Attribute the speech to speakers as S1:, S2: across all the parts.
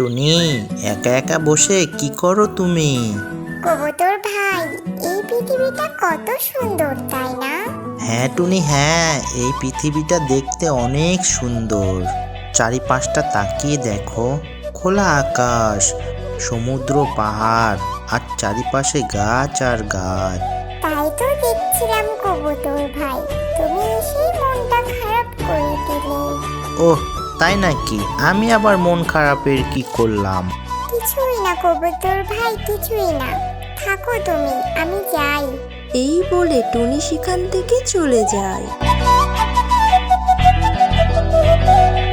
S1: টুনি একা একা বসে কি করো তুমি?
S2: কবুতর ভাই এই পৃথিবীটা কত সুন্দর তাই না?
S1: হ্যাঁ টুনি হ্যাঁ এই পৃথিবীটা দেখতে অনেক সুন্দর। চারিপাশটা তাকিয়ে দেখো। খোলা আকাশ সমুদ্র পাহাড় আর চারিপাশে গাছ আর গাছ।
S2: তাই তো দেখছিলাম কবুতর ভাই। তুমি এসেই মনটা খারাপ করে দিলে।
S1: ওহ তাই নাকি? আমি আবার মন খারাপের কি করলাম?
S2: কিছুই না কবুতর ভাই কিছুই না। থাকো তুমি আমি যাই।
S3: এই বলে টুনি সেখান থেকে চলে যায়।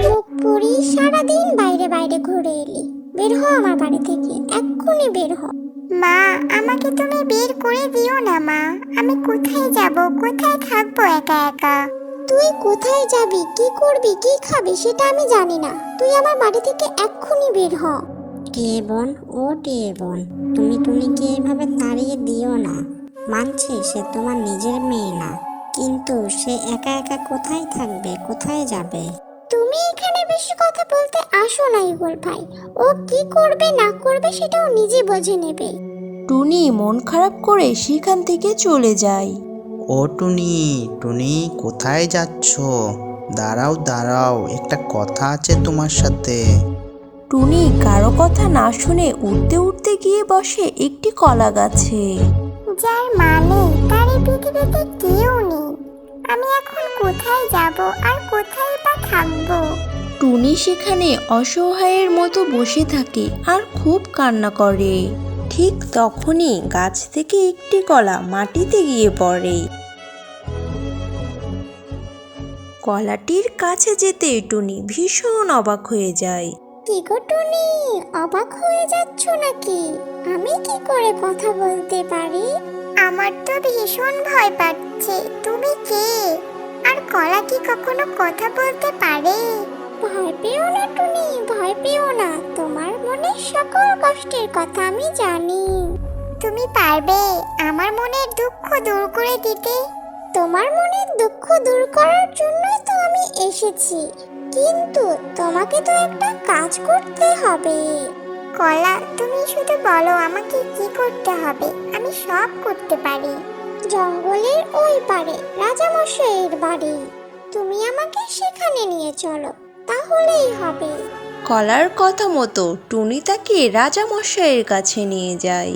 S2: মুখ পুরি সারাদিন বাইরে বাইরে ঘুরে এলি। বের হ আমার বাড়ি থেকে এক্ষুনি বের হ মা আমাকে তুমি বের করে দিও না মা। আমি কোথায় যাব? কোথায় থাকব একা একা? তুই কোথায় যাবি? কি করবি? কি খাবি? সেটা আমি জানি না। তুই আমার বাড়ি থেকে এক্ষুনি বের হ।
S4: টিয়ে বোন? ও টিয়ে বোন? তুমি টুনিকে এভাবে তাড়িয়ে দিও না। মানছি সে তোমার নিজের মেয়ে না। কিন্তু সে একা একা কোথায় থাকবে? কোথায় যাবে?
S2: তুমি এখানে বেশি কথা বলতে আসো না ইগল ভাই। ও কি করবে না করবে সেটাও নিজে বুঝে নেবে।
S3: টুনি মন খারাপ করে সেখান থেকে চলে যায়।
S1: ও টুনি টুনি কোথায় যাচ্ছ? দাঁড়াও দাঁড়াও একটা কথা আছে তোমার সাথে।
S3: টুনি কারও কথা না শুনে উঠতে উঠতে গিয়ে বসে একটি কলা গাছে।
S2: যার মানে তার এই পৃথিবীতে কেউ নেই। আমি এখন কোথায় যাব আর কোথায় বা থাকব?
S3: টুনি সেখানে অসহায়ের মতো বসে থাকে আর খুব কান্না করে। ঠিক তখনই গাছ থেকে একটি কলা মাটিতে গিয়ে পড়ে। কলাটির কাছে যেতে টুনি ভীষণ অবাক হয়ে যায়।
S2: কি গো টুনি, অবাক হয়ে যাচ্ছ নাকি? আমি কি করে কথা বলতে পারি? আমার তো ভীষণ ভয় পাচ্ছে। তুমি কে? আর কলা কি কখনো কথা বলতে পারে? ভয় পেও না টুনি, ভয় পেও না। তোমার মনে সকল কষ্টের কথা আমি জানি। তুমি পারবে আমার মনের দুঃখ দূর করে দিতে। তোমার মনের দুঃখ দূর করার জন্যই তো আমি এসেছি। কিন্তু তোমাকে তো একটা কাজ করতে হবে। কলা, তুমি শুধু বলো আমাকে কি করতে হবে। আমি সব করতে পারি। জঙ্গলের ওই পারে, রাজামশাইয়ের বাড়ি। তুমি আমাকে সেখানে নিয়ে চলো, তাহলেই হবে।
S3: কলার কথা মতো টুনি তাকে রাজামশাইয়ের কাছে নিয়ে যায়।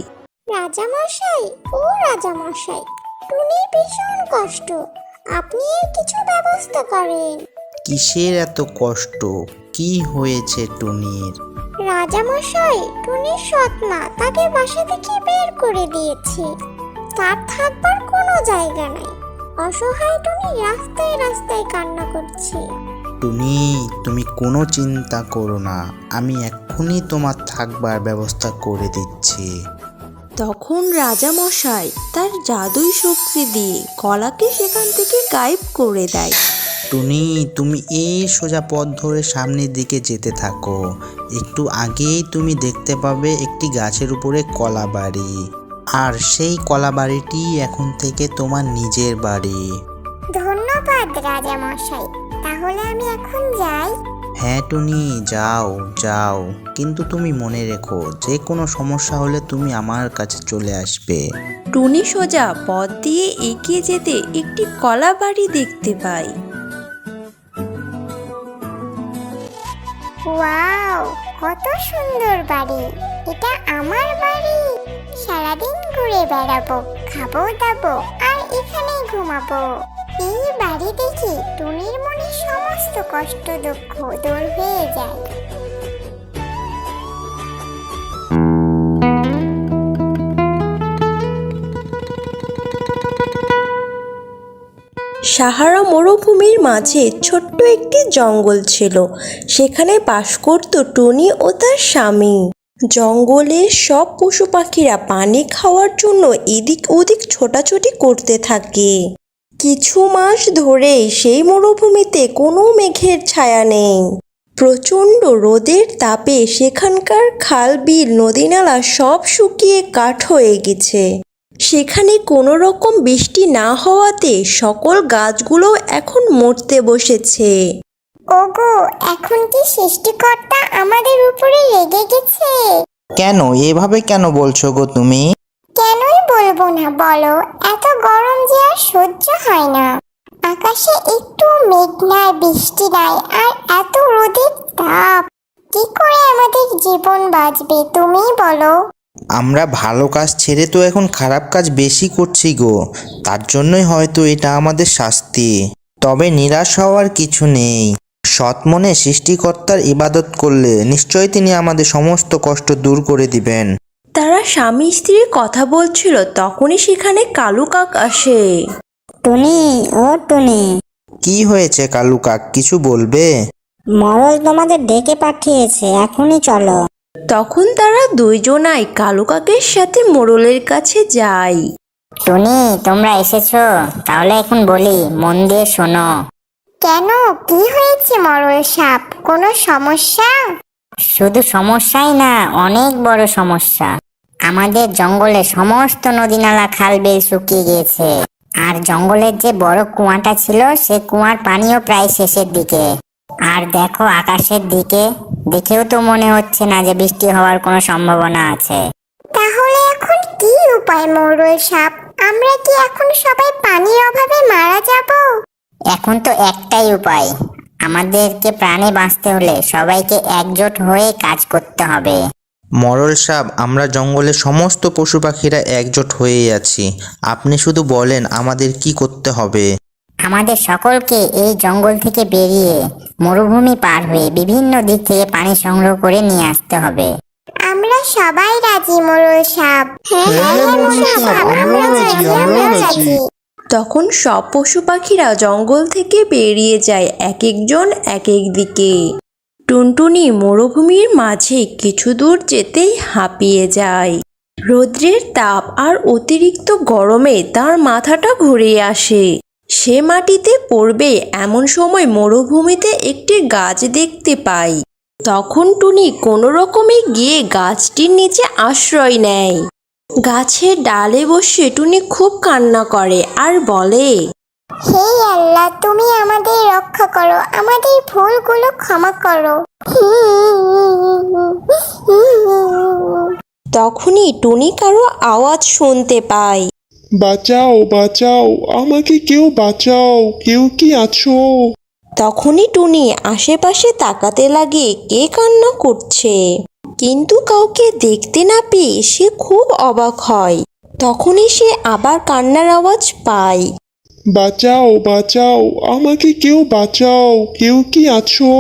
S2: রাজামশাই? ও রাজামশাই টুনি ভীষণ কষ্ট। আপনি এর কিছু ব্যবস্থা করেন।
S1: কিসের এত কষ্ট? কি হয়েছে টুনির?
S2: রাজামশাই টুনির সৎ মা তাকে বাসা থেকে বের করে দিয়েছে। তার থাকবার কোনো জায়গা নাই। অসহায় টুনি রাস্তায় রাস্তায় কান্না করছে।
S1: টুনি তুমি কোনো চিন্তা করো না। আমি এক্ষুনি তোমার থাকবার ব্যবস্থা করে দিচ্ছি।
S3: তখন রাজা মশাই তার জাদুই শক্তি দিয়ে কলাকে সেখান থেকে গায়েব করে দেয়।
S1: টুনি তুমি এই সোজা পথ ধরে সামনের দিকে যেতে থাকো। একটু আগেই তুমি দেখতে পাবে একটি গাছের উপরে কলা বাড়ি। আর সেই কলা বাড়িটি এখন থেকে তোমার নিজের বাড়ি।
S2: ধন্যবাদ রাজামশাই। তাহলে আমি এখন যাই।
S1: হ্যাঁ টুনি যাও যাও। কিন্তু তুমি মনে রেখো যে কোনো সমস্যা হলে তুমি আমার কাছে চলে আসবে।
S3: টুনি সোজা পথ দিয়ে এগিয়ে যেতে একটি কলা বাড়ি দেখতে পাই
S2: ওয়াও কত সুন্দর বাড়ি। এটা আমার বাড়ি। সারাদিন ঘুরে বেড়াবো খাব দাবো আর এখানেই ঘুমাবো। এই বাড়ি দেখে টুনির মনে সমস্ত কষ্ট, দুঃখ দূর হয়ে যায়।
S3: সাহারা মরুভূমির মাঝে ছোট্ট একটি জঙ্গল ছিল। সেখানে বাস করত টুনি ও তার স্বামী। জঙ্গলের সব পশু পাখিরা পানি খাওয়ার জন্য এদিক ওদিক ছোটাছুটি করতে থাকে। কিছু মাস ধরে সেই মরুভূমিতে কোনো মেঘের ছায়া নেই। প্রচণ্ড রোদের তাপে সেখানকার খাল বিল নদীনালা সব শুকিয়ে কাঠ হয়ে গেছে। সেখানে কোনো রকম বৃষ্টি না হওয়াতে সকল গাছগুলো এখন মরতে বসেছে।
S2: ওগো এখন কি সৃষ্টিকর্তা আমাদের উপরে রেগে গেছে?
S1: কেন? এভাবে কেন বলছো গো তুমি?
S2: কেনই বলব না, বলো, এত গরম যে আর সহ্য হয় না। আকাশে একটু মেঘ নাই, বৃষ্টি নাই, আর এত রোদের তাপ। কি করে আমাদের জীবন বাঁচবে, তুমি বলো।
S1: আমরা ভালো কাজ ছেড়ে তো এখন খারাপ কাজ বেশি করছি গো, তার জন্যই হয়তো এটা আমাদের শাস্তি। তবে নিরাশ হওয়ার কিছু নেই। সৎ মনে সৃষ্টিকর্তার ইবাদত করলে নিশ্চয়ই তিনি আমাদের সমস্ত কষ্ট দূর করে দিবেন।
S3: তারা স্বামী স্ত্রীর কথা বলছিল তখনই সেখানে কালু কাক আসে।
S4: টুনি ও টুনি।
S1: কি হয়েছে কালু কাক কিছু বলবে?
S4: মরল তোমাদের ডেকে পাঠিয়েছে এখনই চলো।
S3: তখন তারা দুইজনাই কালু কাকের সাথে মোড়লের কাছে যায়।
S5: টুনি তোমরা এসেছ তাহলে এখন বলি মন দিয়ে শোনো।
S2: কেন? কি হয়েছে মরল সাপ? কোনো সমস্যা?
S5: শুধু সমস্যাই না অনেক বড় সমস্যা। আমাদের জঙ্গলে সমস্ত নদী নালা খাল বিল শুকিয়ে গিয়েছে। আর জঙ্গলের যে বড় কুয়াটা ছিল সে কুয়ার পানিও প্রায় শেষের দিকে। আর দেখো আকাশের দিকে দেখেও তো মনে হচ্ছে না যে বৃষ্টি হওয়ার কোনো সম্ভাবনা আছে।
S2: তাহলে এখন কি উপায় মরল সাপ? আমরা কি এখন সবাই পানির অভাবে মারা যাব?
S5: এখন তো একটাই উপায় আমাদেরকে প্রাণে বাঁচতে হলে সবাইকে একজোট হয়ে কাজ করতে হবে।
S1: মরল সাপ আমরা জঙ্গলে সমস্ত পশু পাখিরা একজোট হয়েই আছি। আপনি শুধু বলেন আমাদের কি করতে হবে?
S5: আমাদের সকলকে এই জঙ্গল থেকে বেরিয়ে মরুভূমি পার হয়ে বিভিন্ন দিক থেকে পানি সংগ্রহ করে নিয়ে আসতে হবে।
S2: আমরা সবাই রাজি মরল সাপ। হ্যাঁ হ্যাঁ রাজি।
S3: তখন সব পশু পাখিরা জঙ্গল থেকে বেরিয়ে যায় এক একজন এক এক দিকে। টুনটুনি মরুভূমির মাঝে কিছু দূর যেতেই হাঁপিয়ে যায়। রৌদ্রের তাপ আর অতিরিক্ত গরমে তার মাথাটা ঘুরে আসে। সে মাটিতে পড়বে এমন সময় মরুভূমিতে একটি গাছ দেখতে পায়। তখন টুনি কোনো রকমে গিয়ে গাছটির নিচে আশ্রয় নেয়। গাছের ডালে বসে টুনি খুব কান্না করে আর বলে
S2: হে আল্লাহ তুমি আমাদের রক্ষা করো আমাদের ভুলগুলো ক্ষমা করো।
S3: তখনই টুনি কারও আওয়াজ শুনতে পায়।
S6: বাঁচাও বাঁচাও আমাকে কেউ বাঁচাও কেউ কি আছো?
S3: তখনই টুনি আশেপাশে তাকাতে লাগে কে কান্না করছে। কিন্তু কাউকে দেখতে না পেয়ে সে খুব অবাক হয়। তখনই সে আবার কান্নার আওয়াজ পায়।
S6: বাঁচাও বাঁচাও আমাকে কেউ বাঁচাও কেউ কি আছো?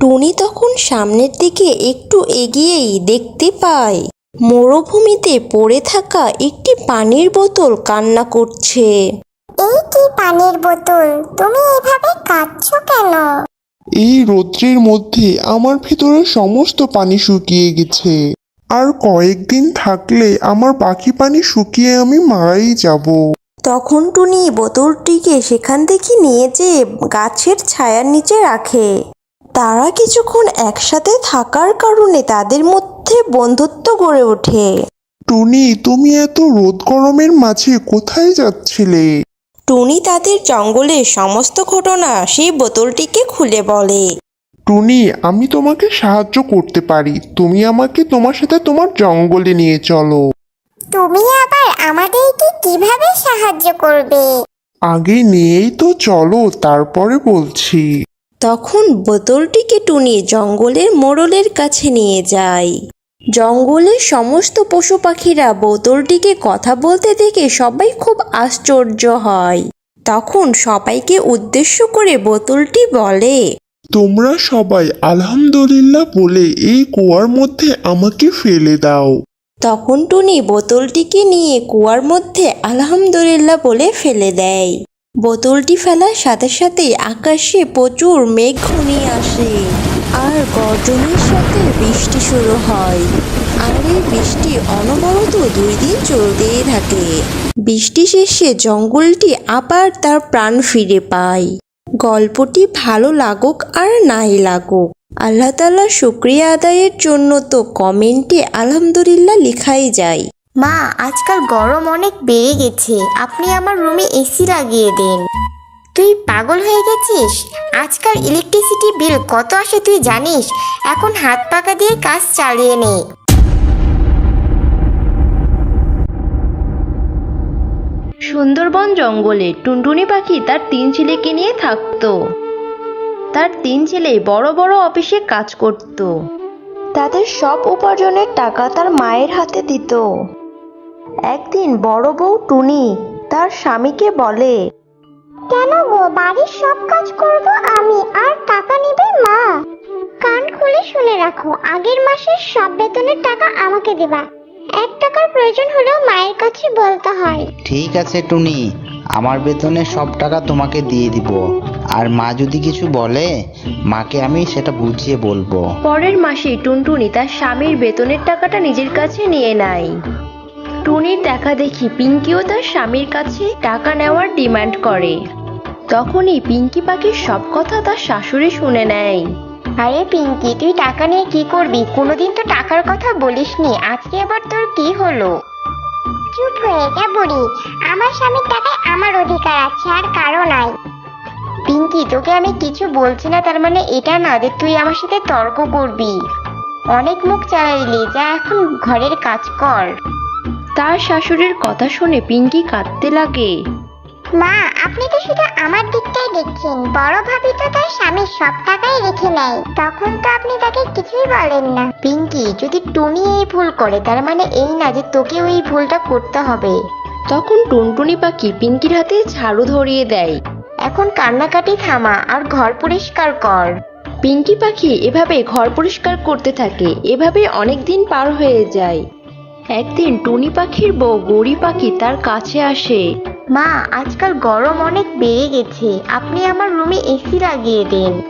S3: টুনি তখন সামনের দিকে একটু এগিয়েই দেখতে পায় মরুভূমিতে পড়ে থাকা একটি পানির বোতল কান্না করছে।
S2: এই কি পানির বোতল? তুমি এভাবে কাঁদছো কেন?
S6: এই রৌদ্রের মধ্যে আমার ভেতরে সমস্ত পানি শুকিয়ে গেছে। আর কয়েকদিন থাকলে আমার বাকি পানি শুকিয়ে আমি মারাই যাব।
S3: তখন টুনি বোতলটিকে সেখান থেকে নিয়ে যেয়ে গাছের ছায়ার নিচে রাখে। তারা কিছুক্ষণ একসাথে থাকার কারণে তাদের মধ্যে বন্ধুত্ব গড়ে ওঠে।
S6: টুনি তুমি এত রোদ গরমের মাঝে কোথায় যাচ্ছিলে?
S3: টুনি তাদের জঙ্গলের সমস্ত ঘটনা সেই বোতলটিকে খুলে বলে।
S6: টুনি আমি তোমাকে সাহায্য করতে পারি। তুমি আমাকে তোমার সাথে তোমার জঙ্গলে নিয়ে চলো।
S2: তুমি আবার আমাদেরকে কীভাবে সাহায্য করবে?
S6: আগে নিয়েই তো চলো তারপরে বলছি।
S3: তখন বোতলটিকে টুনি জঙ্গলের মোড়লের কাছে নিয়ে যায়। জঙ্গলের সমস্ত পশু পাখিরা বোতলটিকে কথা বলতে দেখে সবাই খুব আশ্চর্য হয়। তখন সবাইকে উদ্দেশ্য করে বোতলটি বলে
S6: তোমরা সবাই আলহামদুলিল্লাহ বলে এই কুয়ার মধ্যে আমাকে ফেলে দাও।
S3: তখন টুনি বোতলটিকে নিয়ে কুয়ার মধ্যে আলহামদুলিল্লাহ বলে ফেলে দেয়। বোতলটি ফেলার সাথে সাথে আকাশে প্রচুর মেঘ ঘনিয়ে আসে। আর গর্জনের সাথে বৃষ্টি শুরু হয়। আর এই বৃষ্টি অনবরত দুই দিন চলতেই থাকে। বৃষ্টি শেষে জঙ্গলটি আবার তার প্রাণ ফিরে পায়। গল্পটি ভালো লাগুক আর নাই লাগুক। আল্লাহ তাআলা শুক্রিয়া আদায়ের জন্য তো কমেন্টে আলহামদুলিল্লাহ লেখাই যায়।
S2: মা আজকাল গরম অনেক বেড়ে গেছে। আপনি আমার রুমে এসি লাগিয়ে দিন।
S7: তুই পাগল হয়ে গেছিস? আজকাল ইলেকট্রিসিটি বিল কত আসে তুই জানিস? এখন হাত পাকা দিয়ে কাজ চালিয়ে নে।
S3: সুন্দরবন জঙ্গলে টুনটুনি পাখি তার তিন ছেলেকে নিয়ে থাকতো। তার তিন ছেলে বড় বড় অফিসে কাজ করত।
S8: তাদের সব উপার্জনের টাকা তার মায়ের হাতে দিত। একদিন বড় বউ টুনি তার স্বামীকে বলে
S9: কেন গো বাড়ির সব কাজ করব আমি আর টাকা নেবে মা? কান খুলে শুনে রাখো আগের মাসের সব বেতনের টাকা আমাকে দেবা। এক টাকার প্রয়োজন হলেও মায়ের কাছে বলতে হয়।
S1: ঠিক আছে টুনি আমার বেতনের সব টাকা তোমাকে দিয়ে দিব। আর মা যদি কিছু বলে মাকে আমি সেটা বুঝিয়ে বলব।
S3: পরের মাসে টুনটুনি তার স্বামীর বেতনের টাকাটা নিজের কাছে নিয়ে নেয়। টুনির দেখা দেখি পিঙ্কিও তার স্বামীর কাছে টাকা নেওয়ার ডিমান্ড করে। তখনই পিঙ্কি পাখির সব কথা তার শাশুড়ি শুনে নেয়।
S7: আরে পিঙ্কি তুই টাকা নিয়ে কি করবি? কোনোদিন তো টাকার কথা বলিসনি। আজকে আবার তোর কি হলো?
S9: চুপ হয়ে যা বুড়ি। আমার স্বামীর টাকায় আমার অধিকার আছে আর কারও নাই।
S7: পিঙ্কি তোকে আমি কিছু বলছি না তার মানে এটা না যে তুই আমার সাথে তর্ক করবি। অনেক মুখ চালাইলি যা এখন ঘরের কাজ কর।
S3: তার শাশুড়ির কথা শুনে পিঙ্কি কাঁদতে লাগে।
S9: মা আপনি তো শুধু আমার দিকটাই দেখছেন বড় ভাবি তো তার স্বামীর সব টাকাই রেখে নেয় তখন তো আপনি তাকে কিছুই বলেন না।
S7: পিঙ্কি যদি টুনি এই ভুল করে তার মানে এই না যে তোকে ওই ভুলটা করতে হবে।
S3: তখন টুনটুনি পাখি পিঙ্কির হাতে ঝাড়ু ধরিয়ে দেয়।
S7: এখন কান্নাকাটি থামা আর ঘর পরিষ্কার কর।
S3: পিঙ্কি পাখি এভাবে ঘর পরিষ্কার করতে থাকে এভাবে অনেক দিন পার হয়ে যায়। একদিন টুনি পাখির বউ গৌরী পাখি তার কাছে আসে।
S7: মা আজকাল গরম অনেক বেড়ে গেছে আপনি আমার রুমে এসি লাগিয়ে দিন।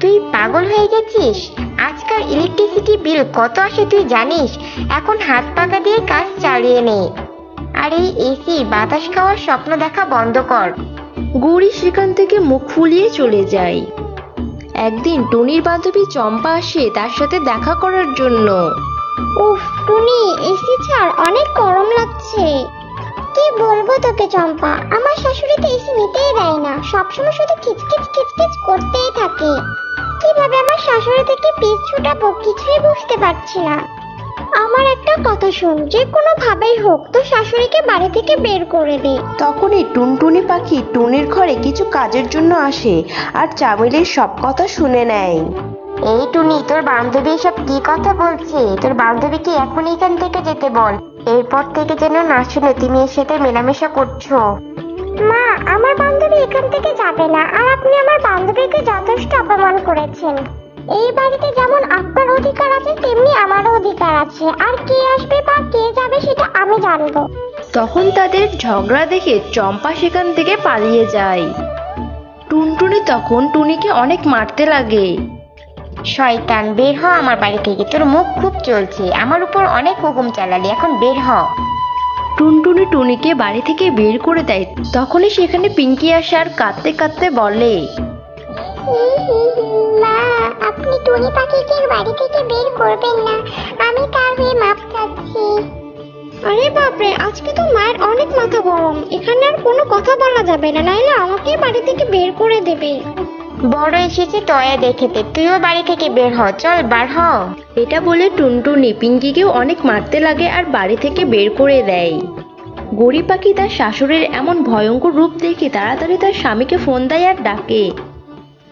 S7: তুই পাগল হয়ে গেছিস? আজকাল ইলেকট্রিসিটি বিল কত আসে তুই জানিস? এখন হাত পাকা দিয়ে কাজ চালিয়ে নে। আর এই এসি বাতাস খাওয়ার স্বপ্ন দেখা বন্ধ কর।
S3: গৌরী সেখান থেকে মুখ ফুলিয়ে চলে যায়। একদিন টুনির বান্ধবী চম্পা আসে তার সাথে দেখা করার জন্য।
S9: টুনি এসি ছাড় অনেক গরম লাগছে। কি বলব তোকে চম্পা, আমার শাশুড়ি তো এসি নিতেই দেয় না, সবসময় শুধু খিচখিচ খিচখিচ করতেই থাকে। কীভাবে আমার শাশুড়ি থেকে পিছ ছুটাবো কিছুই বুঝতে পারছি না। আমার একটা কথা শোন যে কোনো ভাবেই হোক তো শাশুড়িকে বাড়ি থেকে বের করে দে।
S8: তখনই টুনটুনি পাখি টুনির ঘরে কিছু কাজের জন্য আসে আর চামেলির সব কথা শুনে নেয়।
S7: এই টুনি তোর বান্ধবী সব কি কথা বলছে? তোর বান্ধবীকে এখন এখান থেকে যেতে বল। এরপর থেকে যেন না শুনে তুমি এর সাথে মেলামেশা করছ।
S9: মা আমার বান্ধবী এখান থেকে যাবে না আর আপনি আমার বান্ধবীকে যথেষ্ট অপমান করেছেন। এই বাড়িতে যেমন আপনার অধিকার আছে তেমনি আমারও অধিকার আছে। আর কে আসবে বা কে যাবে সেটা আমি জানব।
S3: তখন তাদের ঝগড়া দেখে চম্পা সেখান থেকে পালিয়ে যায়। টুনটুনি তখন টুনিকে অনেক মারতে লাগে।
S7: শয়তান বের হ আমার বাড়ি থেকে। তোর মুখ খুব চলছে। আমার উপর অনেক হুকুম চালালি। এখন বের হ।
S3: টুনটুনি টুনিকে বাড়ি থেকে বের করে দেয়। তখনই সেখানে পিঙ্কি আসে আর কাঁদতে কাঁদতে বলে
S9: মা আপনি টুনি পাখিকে বাড়ি থেকে বের করবেন না। আমি তার হয়ে মাপ চাচ্ছি। আরে বাপরে আজকে তো মায়ের অনেক মাথা গরম। এখানে আর কোনো কথা বলা যাবে না নাইলে আমাকে বাড়ি থেকে বের করে দেবে।
S7: বড় এসেছে টয়া দেখেতে তুইও বাড়ি থেকে বের হ চল বার হ।
S3: এটা বলে টুনটুনি পিঙ্কিকেও অনেক মারতে লাগে আর বাড়ি থেকে বের করে দেয়। গড়ি পাখি তার শাশুড়ির এমন ভয়ঙ্কর রূপ দেখে তাড়াতাড়ি তার স্বামীকে ফোন দেয় আর ডাকে।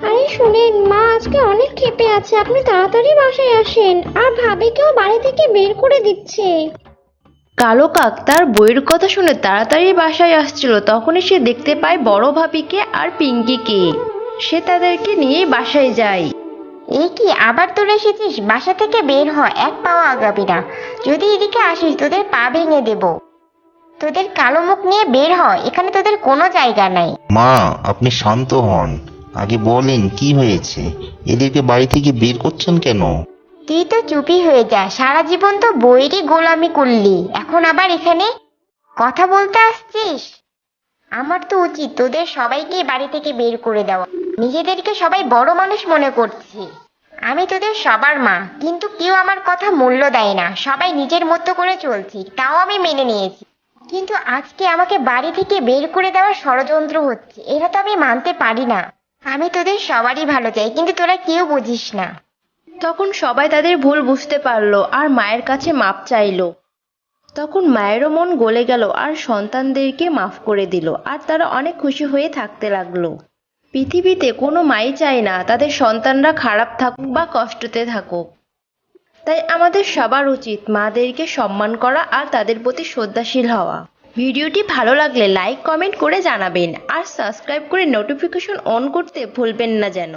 S9: আরে শুনেন মা আজকে অনেক ক্ষেপে আছে। আপনি তাড়াতাড়ি বাসায় আসেন। আর ভাবিকেও বাড়ি থেকে বের করে দিচ্ছে।
S3: কালো কাক তার বইয়ের কথা শুনে তাড়াতাড়ি বাসায় আসছিল। তখনই সে দেখতে পায় বড় ভাবিকে আর পিঙ্কিকে। সে তাদেরকে নিয়ে বাসায় যায়।
S7: এ কি আবার তোরা এসেছিস? বাসা থেকে বের হ এক পাও আগাবি না। যদি এদিকে আসিস তোদের পা ভেঙে দেব। তোদের কালো মুখ নিয়ে বের হ এখানে তোদের কোনো জায়গা নাই।
S10: মা আপনি শান্ত হন। আগে বলেন, কি হয়েছে? এদেরকে বাড়ি থেকে বের করছেন কেন?
S7: তুই তো চুপি হয়ে যা, সারা জীবন তো বইয়েরই গোলামি করলি, এখন আবার এখানে কথা বলতে আসছিস? আমার তো উচিত তোদের সবাইকে বাড়ি থেকে বের করে দেওয়া। নিজেদেরকে সবাই বড় মানুষ মনে করছে। আমি তোদের সবার মা, কিন্তু কেউ আমার কথা মূল্য দেয় না, সবাই নিজের মতো করে চলছি, তাও আমি মেনে নিয়েছি। কিন্তু আজকে আমাকে বাড়ি থেকে বের করে দেওয়ার ষড়যন্ত্র হচ্ছে, এটা তো আমি মানতে পারি না। আমি তোদের সবারই ভালো চাই, কিন্তু তোরা কেউ বুঝিস না।
S3: তখন সবাই তাদের ভুল বুঝতে পারল আর মায়ের কাছে মাপ চাইলো। তখন মায়েরও মন গলে গেল আর সন্তানদেরকে মাফ করে দিল আর তারা অনেক খুশি হয়ে থাকতে লাগল। পৃথিবীতে কোনো মাই চায় না তাদের সন্তানরা খারাপ থাকুক বা কষ্টতে থাকুক। তাই আমাদের সবার উচিত মাদেরকে সম্মান করা আর তাদের প্রতি শ্রদ্ধাশীল হওয়া। ভিডিওটি ভালো লাগলে লাইক, কমেন্ট করে জানাবেন। আর সাবস্ক্রাইব করে নোটিফিকেশন অন করতে ভুলবেন না যেন।